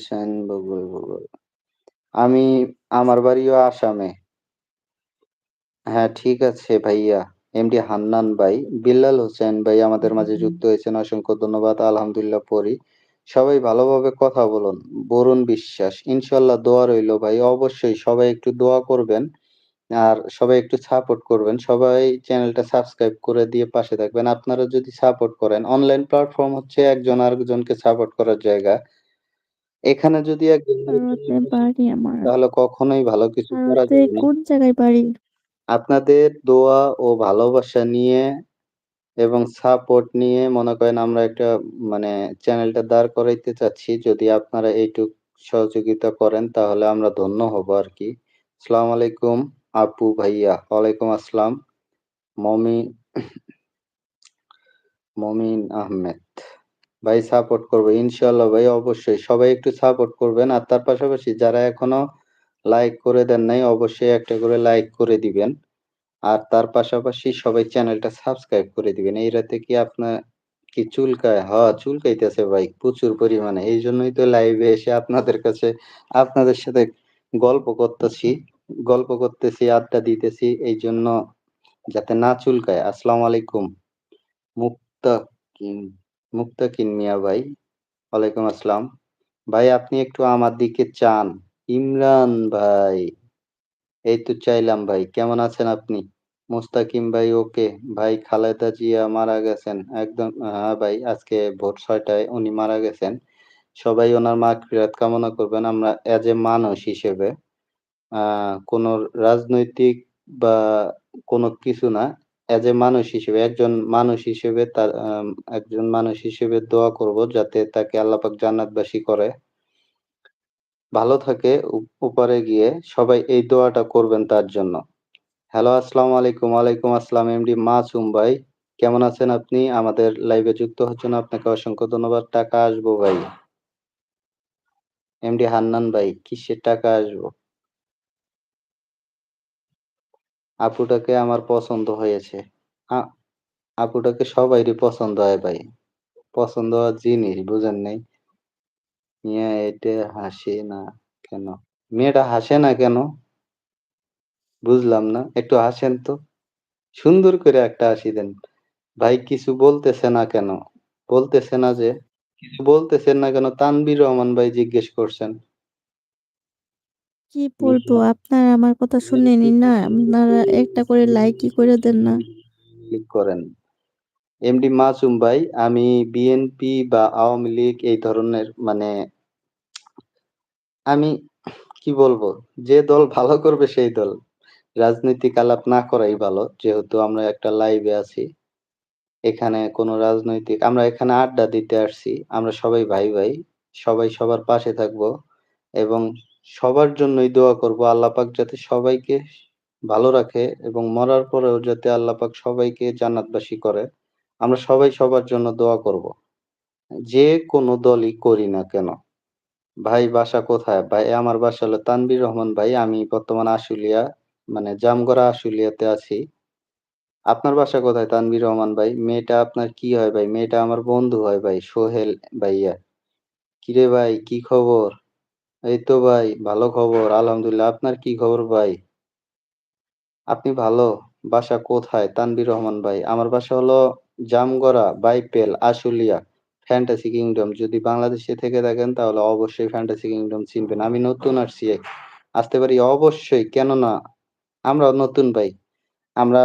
সেন বগুল, বগুল। আমি আমার বাড়িও আসামে। হ্যাঁ, ঠিক আছে ভাইয়া। এমডি হান্নান ভাই, বিল্লাল হোসেন ভাই আমাদের মাঝে যুক্ত হয়েছেন। অসংখ্য ধন্যবাদ। আলহামদুলিল্লাহ পড়ি। সবাই ভালোভাবে কথা বলুন। বরুণ বিশ্বাস, ইনশাল্লাহ দোয়া রইল ভাই। অবশ্যই সবাই একটু দোয়া করবেন। আর সবাই একটু সাপোর্ট করবেন। সবাই চ্যানেলটা সাবস্ক্রাইব করে দিয়ে পাশে থাকবেন। আপনারা যদি সাপোর্ট করেন, অনলাইন প্ল্যাটফর্ম হচ্ছে একজন আরেকজনকে সাপোর্ট করার জায়গা। এখানে যদি একজন ভারতে বাড়ি আমার। তাহলে কখনোই ভালো কিছু করা যাবে না। কোন জায়গায় বাড়ি? আপনাদের দোয়া ও ভালোবাসা নিয়ে এবং সাপোর্ট নিয়ে মনে করেন আমরা একটা মানে চ্যানেলটা দাঁড় করাইতে চাচ্ছি। যদি আপনারা এইটুক সহযোগিতা করেন তাহলে আমরা ধন্য হব আরকি। আসসালামু আলাইকুম আপু ভাইয়া। ওয়ালাইকুম আসসালাম। মমি মমিন আহমেদ। ভাই সাপোর্ট করব। ইনশাল্লাহ ভাই অবশ্যই। সবাই একটু সাপোর্ট করবেন। আর তার পাশাপাশি যারা এখনও লাইক করে দেন নাই অবশ্যই একটা করে লাইক করে দিবেন। আর তার পাশাপাশি সবাই চ্যানেলটা সাবস্ক্রাইব করে দিবেন। এই রাতে কি আপনার কি চুলকায়? হ চুলকাইতেছে ভাই প্রচুর পরিমাণে। এই জন্যই তো লাইভে এসে আপনাদের কাছে আপনাদের সাথে গল্প করতেছি। গল্প করতেছি, আড্ডা দিতেছি এই জন্য যাতে না চুলকায়। আসসালামু আলাইকুম। মুক্তাকিন, মুক্তাকিন মিয়া ভাই। ওয়ালাইকুম আসসালাম। ভাই, আপনি একটু আমার দিকে চান। ইমরান ভাই। এই তো চাইলাম ভাই। কেমন আছেন আপনি? মুস্তাকিম ভাই, ওকে। ভাই, খালেদা জিয়া মারা গেছেন। একদম হ্যাঁ ভাই, আজকে ভোর ছয়টায় উনি মারা গেছেন। সবাই ওনার মাগফিরাত কামনা করবেন। আমরা এজ এ মানুষ হিসেবে কোন রাজনৈতিক বা কোনো কিছু না। এজ এ মানুষ হিসেবে একজন মানুষ হিসেবে তার একজন মানুষ হিসেবে দোয়া করব যাতে তাকে আল্লাহ পাক জান্নাতবাসী করে। ভালো থাকে উপরে গিয়ে সবাই এই দোয়াটা করবেন তার জন্য। হ্যালো আসসালামু আলাইকুম। ওয়ালাইকুম আসসালাম এমডি মাসুম ভাই। কেমন আছেন আপনি? আমাদের লাইভে যুক্ত হচ্ছেন আপনাকে অসংখ্য ধন্যবাদ। টাকা আসব ভাই। এমডি হান্নান ভাই, কিসের টাকা আসব? আপুটাকে আমার পছন্দ হয়েছে। আপুটাকে সবাইরই পছন্দ হয় ভাই। পছন্দ হওয়ার জিনিস, বুঝেন নাই? মিয়া এটা হাসে না কেন? মেয়েটা হাসে না কেন? বুঝলাম না। একটু হাসেন তো। সুন্দর করে একটা হাসি দেন। ভাই, কিছু বলতেছে না কেন? বলতেছে না যে? কিছু বলতেছেন না কেন? তানবির রহমান ভাই জিজ্ঞেস করছেন। কি বলব? আপনারা আমার কথা শুনেনই না। আপনারা একটা করে লাইকই করে দেন না। ক্লিক করেন। এমডি মাসুম ভাই, আমি বিএনপি বা আওয়ামী লীগ এই ধরনের মানে আমি কি বলব? যে দল ভালো করবে সেই দল। রাজনৈতিক আলাপ না করাই ভালো। যেহেতু আমরা একটা লাইভে আছি। এখানে কোন রাজনৈতিক আমরা এখানে আড্ডা দিতে আসছি। আমরা সবাই ভাই, ভাই। সবাই সবার পাশে থাকব এবং সবার জন্যই দোয়া করব। আল্লাহ পাক যাতে সবাইকে ভালো রাখে এবং মরার পরেও যাতে আল্লাহ পাক সবাইকে জান্নাতবাসী করে। আমরা সবাই সবার জন্য দোয়া করব। যে কোনো দলই করি না কেন। ভাই বাসা কোথায়? ভাই আমার বাসা হলো তানভীর রহমান ভাই। আমি বর্তমানে আশুলিয়া মানে জামগড়া আশুলিয়াতে আছি। আপনার বাসা কোথায় তানভীর রহমান ভাই? মেয়েটা আপনার কি হয় ভাই? মেয়েটা আমার বন্ধু হয় ভাই, সোহেল ভাইয়া। কিরে ভাই কি খবর? এই তো ভাই ভালো খবর। আলহামদুলিল্লাহ। আপনার কি খবর ভাই? আপনি ভালো? বাসা কোথায়? তানভীর রহমান ভাই। আমার বাসা হলো জামগড়া, বাইপেল, আশুলিয়া, ফ্যান্টাসি কিংডম। যদি বাংলাদেশে থেকে থাকেন তাহলে অবশ্যই ফ্যান্টাসি কিংডম চিনবেন। আমি নতুন আসছি। আসতে পারি অবশ্যই, কেন না? আমরাও নতুন ভাই। আমরা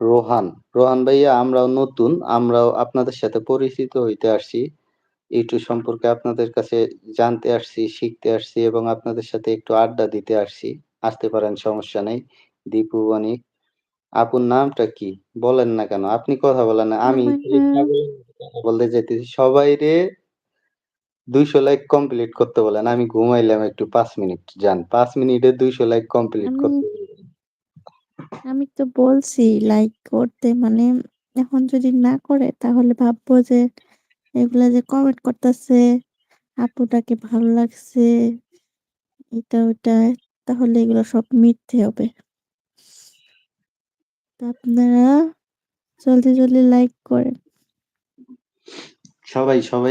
রোহান, রোহান ভাইয়া আমরাও নতুন। আমরাও আপনাদের সাথে পরিচিত হইতে আসছি। ইউটিউব সম্পর্কে আপনাদের কাছে জানতে আসছি, শিখতে আসছি এবং আপনাদের সাথে একটু আড্ডা দিতে আসছি। আসতে পারেন সমস্যা নেই। দীপু বণিক। আপুর নামটা কি? বলেন না কেন? আপনি কথা বলেন না। আমি বলতে চাইতেছি সবাইরে ২০০ লাইক কমপ্লিট করতে বলেন। আমি ঘুমাইলাম একটু পাঁচ মিনিট। যান পাঁচ মিনিটে ২০০ লাইক কমপ্লিট করতে আমি তো বলছি লাইক করতে মানে এখন যদি না করে তাহলে ভাববো যে এগুলা যে কমেন্ট করতেছে, আপুটাকে ভালো লাগছে। এটা ওটা তাহলে এগুলো সব মিথ্যে হবে। আপনারা জলদি, জলদি লাইক করেন। সবাই, সবাই